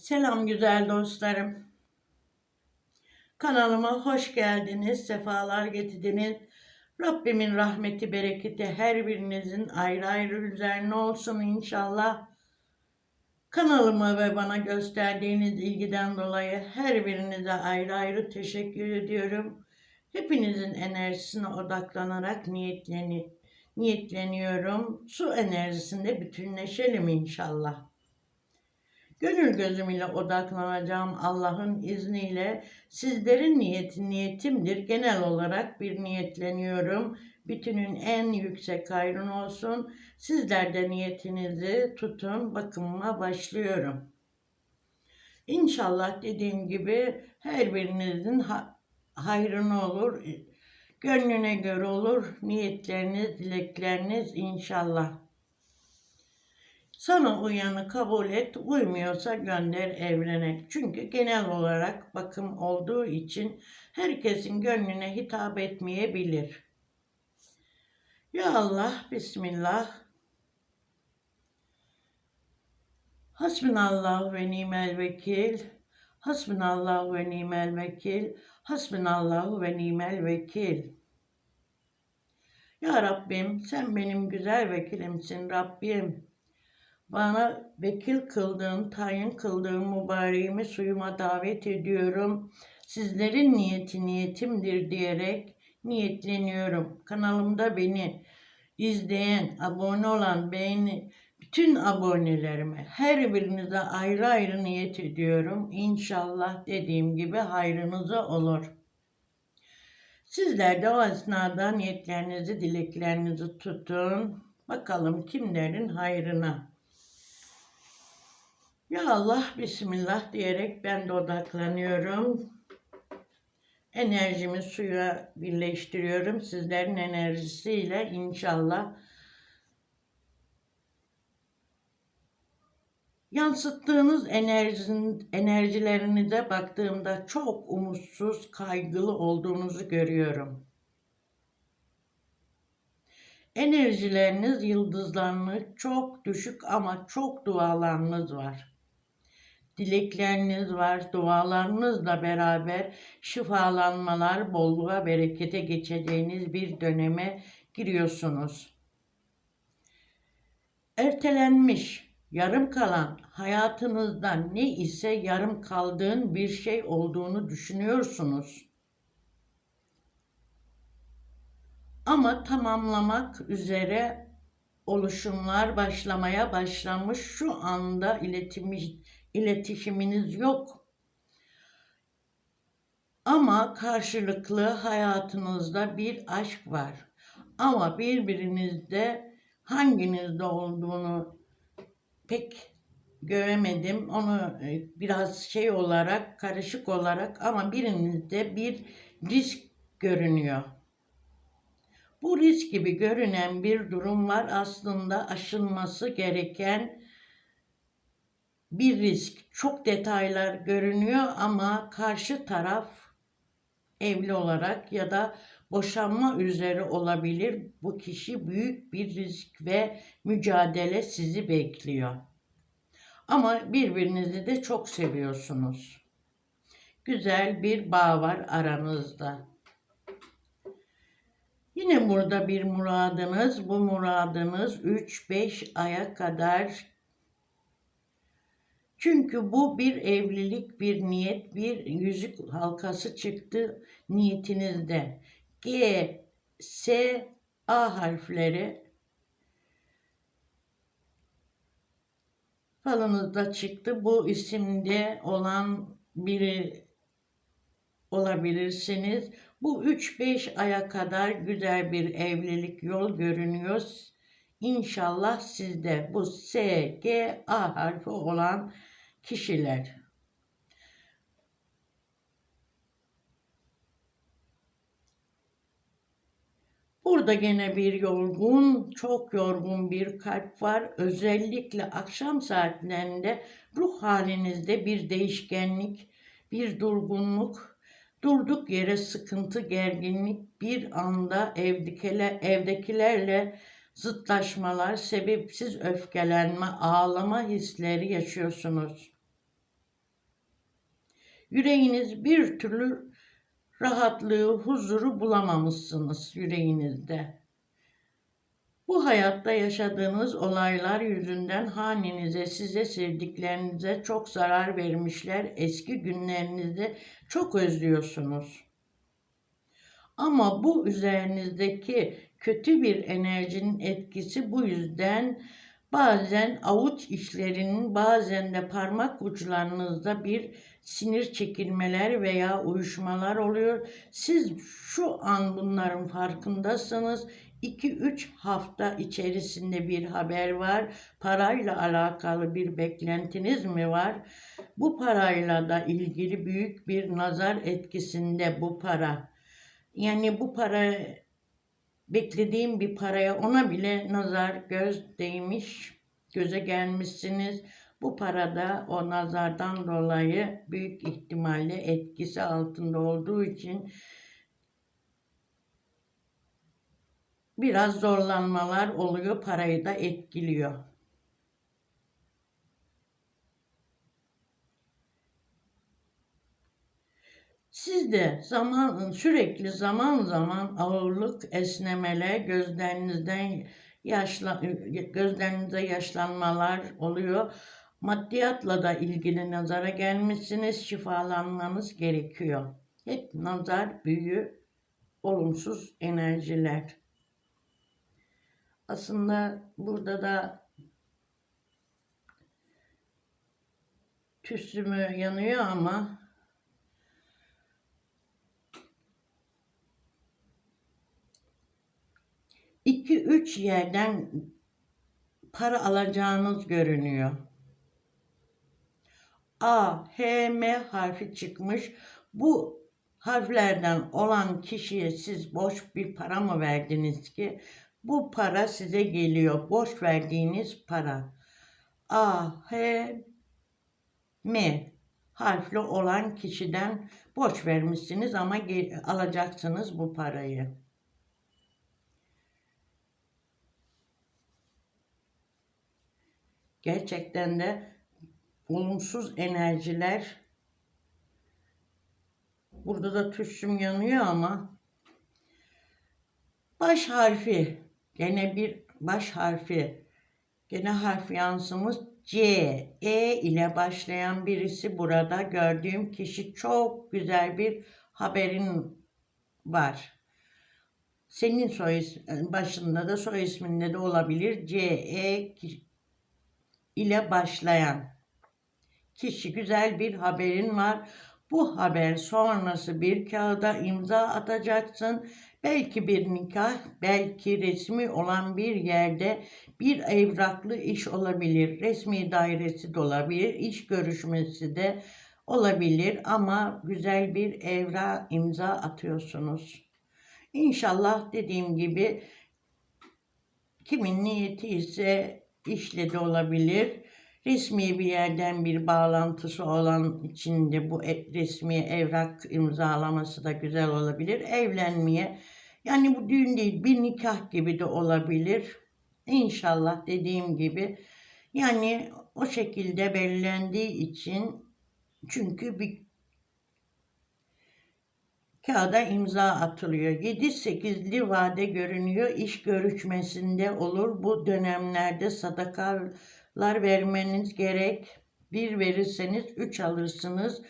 Selam güzel dostlarım. Kanalıma hoş geldiniz, sefalar getirdiniz. Rabbimin rahmeti, bereketi her birinizin ayrı ayrı üzerine olsun inşallah. Kanalıma ve bana gösterdiğiniz ilgiden dolayı her birinize ayrı ayrı teşekkür ediyorum. Hepinizin enerjisine odaklanarak niyetleni, niyetleniyorum. Su enerjisinde bütünleşelim inşallah. Gönül gözüm ile odaklanacağım Allah'ın izniyle sizlerin niyeti niyetimdir. Genel olarak bir niyetleniyorum. Bütünün en yüksek hayrın olsun. Sizler de niyetinizi tutun. Bakımıma başlıyorum. İnşallah dediğim gibi her birinizin ha- hayrına olur. Gönlüne göre olur. Niyetleriniz, dilekleriniz inşallah. Sana uyanı kabul et, uymuyorsa gönder evrene. Çünkü genel olarak bakım olduğu için herkesin gönlüne hitap etmeyebilir. Ya Allah, Bismillah. Hasbunallah ve nimel vekil. Hasbunallah ve nimel vekil. Hasbunallah ve nimel vekil. Ya Rabbim sen benim güzel vekilimsin Rabbim. Bana vekil kıldığın, tayin kıldığın mübareğimi suyuma davet ediyorum. Sizlerin niyeti niyetimdir diyerek niyetleniyorum. Kanalımda beni izleyen, abone olan, beğeni, bütün abonelerime, her birinize ayrı ayrı niyet ediyorum. İnşallah dediğim gibi hayrınıza olur. Sizler de o esnada niyetlerinizi, dileklerinizi tutun. Bakalım kimlerin hayrına. Ya Allah, Bismillah diyerek ben de odaklanıyorum. Enerjimi suya birleştiriyorum. Sizlerin enerjisiyle inşallah yansıttığınız enerjin, enerjilerinize baktığımda çok umutsuz, kaygılı olduğunuzu görüyorum. Enerjileriniz, yıldızlarınız çok düşük ama çok dualarınız var. Dilekleriniz var, dualarınızla beraber şifalanmalar, bolluğa, berekete geçeceğiniz bir döneme giriyorsunuz. Ertelenmiş, yarım kalan hayatınızda ne ise yarım kaldığın bir şey olduğunu düşünüyorsunuz. Ama tamamlamak üzere oluşumlar başlamaya başlamış. Şu anda iletişim, iletişiminiz yok. Ama karşılıklı hayatınızda bir aşk var. Ama birbirinizde hanginizde olduğunu pek göremedim. Onu e, biraz şey olarak, karışık olarak ama birinizde bir risk görünüyor. Bu risk gibi görünen bir durum var aslında aşılması gereken bir risk. Çok detaylar görünüyor ama karşı taraf evli olarak ya da boşanma üzere olabilir. Bu kişi büyük bir risk ve mücadele sizi bekliyor. Ama birbirinizi de çok seviyorsunuz. Güzel bir bağ var aranızda. Yine burada bir muradınız. Bu muradınız 3-5 aya kadar çünkü bu bir evlilik, bir niyet, bir yüzük halkası çıktı niyetinizde. G, S, A harfleri falınızda çıktı. Bu isimde olan biri olabilirsiniz. Bu 3-5 aya kadar güzel bir evlilik yol görünüyor. İnşallah sizde bu S, G, A harfi olan kişiler. Burada gene bir yorgun, çok yorgun bir kalp var. Özellikle akşam saatlerinde ruh halinizde bir değişkenlik, bir durgunluk, durduk yere sıkıntı, gerginlik, bir anda evdekiler, evdekilerle zıtlaşmalar, sebepsiz öfkelenme, ağlama hisleri yaşıyorsunuz. Yüreğiniz bir türlü rahatlığı, huzuru bulamamışsınız yüreğinizde. Bu hayatta yaşadığınız olaylar yüzünden hanenize, size sevdiklerinize çok zarar vermişler. Eski günlerinizi çok özlüyorsunuz. Ama bu üzerinizdeki kötü bir enerjinin etkisi bu yüzden bazen avuç içlerinin bazen de parmak uçlarınızda bir sinir çekilmeler veya uyuşmalar oluyor. Siz şu an bunların farkındasınız. 2-3 hafta içerisinde bir haber var. Parayla alakalı bir beklentiniz mi var? Bu parayla da ilgili büyük bir nazar etkisinde bu para. Yani bu para beklediğim bir paraya ona bile nazar göz değmiş, göze gelmişsiniz. Bu parada o nazardan dolayı büyük ihtimalle etkisi altında olduğu için biraz zorlanmalar oluyor, parayı da etkiliyor. Sizde zaman sürekli zaman zaman ağırlık, esnemeler, gözlerinizden yaşla, gözlerinizde yaşlanmalar oluyor. Maddiyatla da ilgili nazara gelmişsiniz, şifalanmanız gerekiyor. Hep nazar, büyü, olumsuz enerjiler. Aslında burada da tüsümü yanıyor ama iki üç yerden para alacağınız görünüyor. A, H, M harfi çıkmış. Bu harflerden olan kişiye siz boş bir para mı verdiniz ki? Bu para size geliyor. Boş verdiğiniz para. A, H, M harfli olan kişiden borç vermişsiniz ama alacaksınız bu parayı. Gerçekten de olumsuz enerjiler burada da tüsüm yanıyor ama baş harfi gene bir baş harfi gene harf yansımız C, E ile başlayan birisi burada gördüğüm kişi çok güzel bir haberin var. Senin soy başında da soy isminde de olabilir. C, E ile başlayan kişi güzel bir haberin var. Bu haber sonrası bir kağıda imza atacaksın. Belki bir nikah, belki resmi olan bir yerde bir evraklı iş olabilir. Resmi dairesi de olabilir, iş görüşmesi de olabilir ama güzel bir evra imza atıyorsunuz. İnşallah dediğim gibi kimin niyeti ise işle de olabilir. Resmi bir yerden bir bağlantısı olan içinde bu e- resmi evrak imzalaması da güzel olabilir. Evlenmeye yani bu düğün değil bir nikah gibi de olabilir. İnşallah dediğim gibi yani o şekilde belirlendiği için çünkü bir kağıda imza atılıyor. 7-8'li vade görünüyor. İş görüşmesinde olur. Bu dönemlerde sadakalar vermeniz gerek. Bir verirseniz üç alırsınız.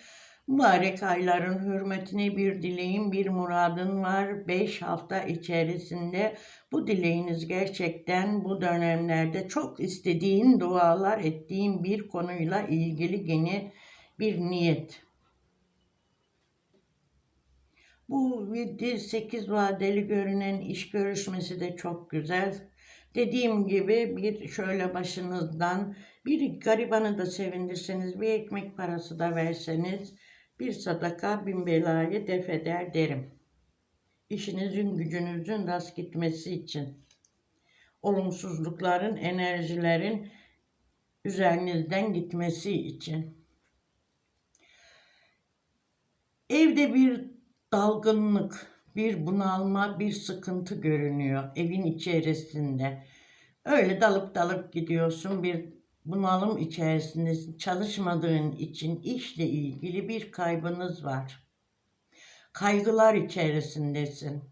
Mübarek ayların hürmetine bir dileğin, bir muradın var. Beş hafta içerisinde bu dileğiniz gerçekten bu dönemlerde çok istediğin dualar ettiğin bir konuyla ilgili gene bir niyet. Bu 7-8 vadeli görünen iş görüşmesi de çok güzel. Dediğim gibi bir şöyle başınızdan bir garibanı da sevindirseniz bir ekmek parası da verseniz bir sadaka bin belayı def eder derim. İşinizin gücünüzün rast gitmesi için. Olumsuzlukların, enerjilerin üzerinizden gitmesi için. Evde bir dalgınlık, bir bunalma, bir sıkıntı görünüyor evin içerisinde. Öyle dalıp dalıp gidiyorsun bir bunalım içerisindesin. Çalışmadığın için işle ilgili bir kaybınız var. Kaygılar içerisindesin.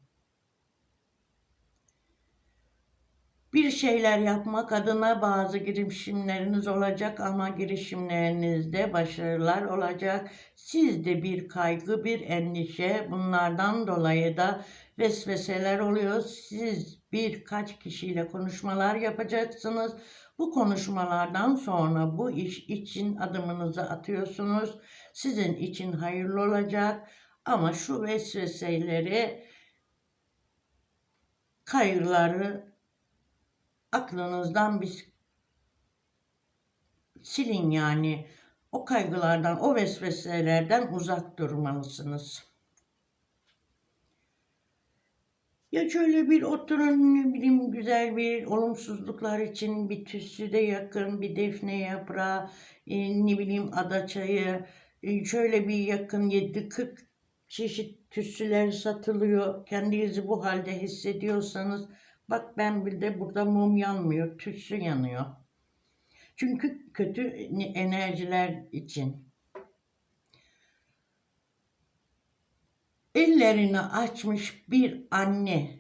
Bir şeyler yapmak adına bazı girişimleriniz olacak ama girişimlerinizde başarılar olacak. Sizde bir kaygı, bir endişe bunlardan dolayı da vesveseler oluyor. Siz birkaç kişiyle konuşmalar yapacaksınız. Bu konuşmalardan sonra bu iş için adımınızı atıyorsunuz. Sizin için hayırlı olacak ama şu vesveseleri, kaygıları aklınızdan bir silin yani. O kaygılardan, o vesveselerden uzak durmalısınız. Ya şöyle bir oturun ne bileyim güzel bir olumsuzluklar için bir tütsü de yakın, bir defne yaprağı, e, ne bileyim ada çayı, e, şöyle bir yakın 7-40 çeşit tütsüler satılıyor. Kendinizi bu halde hissediyorsanız bak ben bir de burada mum yanmıyor, tütsü yanıyor. Çünkü kötü enerjiler için. ellerini açmış bir anne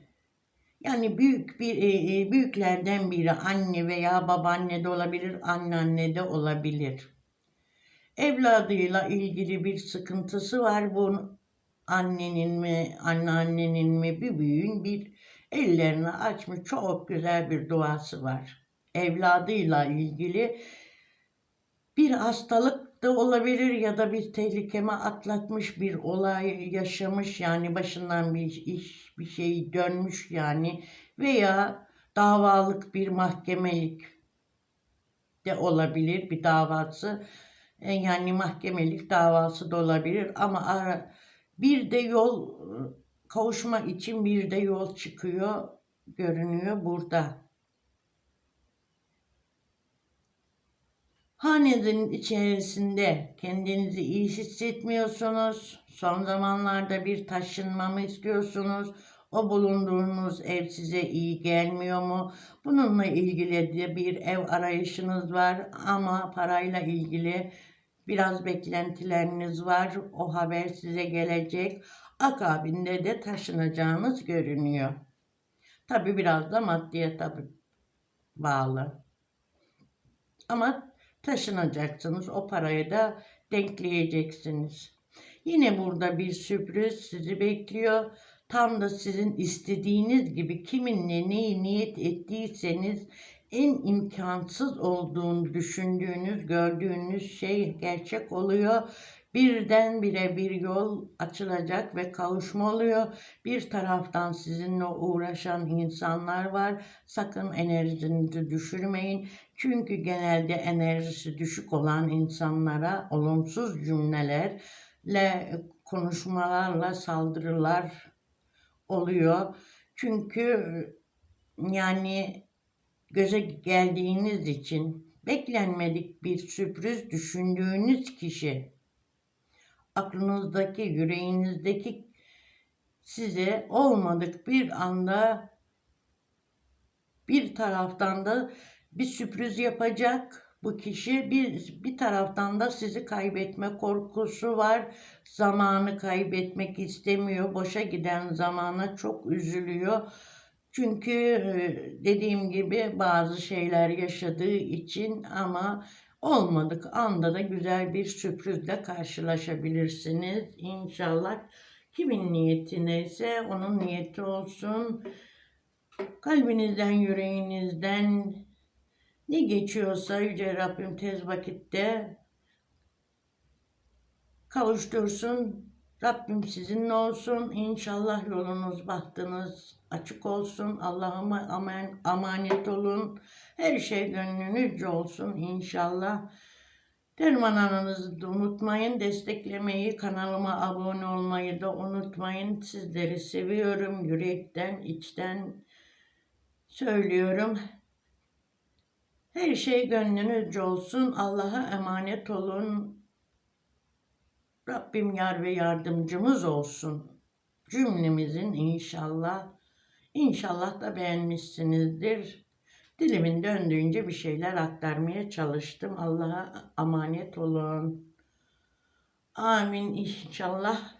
yani büyük bir e, e, büyüklerden biri anne veya babaanne de olabilir, anneanne de olabilir. Evladıyla ilgili bir sıkıntısı var. Bu annenin mi, anneannenin mi bir büyüğün bir ellerini açmış çok güzel bir duası var. Evladıyla ilgili bir hastalık da olabilir ya da bir tehlikeme atlatmış bir olay yaşamış yani başından bir iş bir şey dönmüş yani veya davalık bir mahkemelik de olabilir bir davası E, yani mahkemelik davası da olabilir ama ara, bir de yol kavuşma için bir de yol çıkıyor görünüyor burada. Hanenizin içerisinde kendinizi iyi hissetmiyorsunuz. Son zamanlarda bir taşınma mı istiyorsunuz? O bulunduğunuz ev size iyi gelmiyor mu? Bununla ilgili de bir ev arayışınız var ama parayla ilgili biraz beklentileriniz var. O haber size gelecek. Akabinde de taşınacağınız görünüyor. Tabi biraz da maddiye tabi bağlı. Ama taşınacaksınız. O parayı da denkleyeceksiniz. Yine burada bir sürpriz sizi bekliyor. Tam da sizin istediğiniz gibi kiminle neyi niyet ettiyseniz en imkansız olduğunu düşündüğünüz, gördüğünüz şey gerçek oluyor. Birden bire bir yol açılacak ve kavuşma oluyor. Bir taraftan sizinle uğraşan insanlar var. Sakın enerjinizi düşürmeyin. Çünkü genelde enerjisi düşük olan insanlara olumsuz cümlelerle, konuşmalarla saldırılar oluyor. Çünkü yani göze geldiğiniz için beklenmedik bir sürpriz düşündüğünüz kişi aklınızdaki, yüreğinizdeki size olmadık bir anda bir taraftan da bir sürpriz yapacak bu kişi bir, bir taraftan da sizi kaybetme korkusu var. Zamanı kaybetmek istemiyor. Boşa giden zamana çok üzülüyor. Çünkü dediğim gibi bazı şeyler yaşadığı için ama olmadık anda da güzel bir sürprizle karşılaşabilirsiniz. İnşallah kimin niyeti neyse onun niyeti olsun. Kalbinizden, yüreğinizden ne geçiyorsa Yüce Rabbim tez vakitte kavuştursun. Rabbim sizinle olsun. İnşallah yolunuz, bahtınız açık olsun. Allah'ıma aman, emanet olun. Her şey gönlünüzce olsun inşallah. Derman ananızı da unutmayın. Desteklemeyi, kanalıma abone olmayı da unutmayın. Sizleri seviyorum. Yürekten, içten söylüyorum. Her şey gönlünüzce olsun. Allah'a emanet olun. Rabbim yar ve yardımcımız olsun. Cümlemizin inşallah. İnşallah da beğenmişsinizdir. Dilimin döndüğünce bir şeyler aktarmaya çalıştım. Allah'a emanet olun. Amin inşallah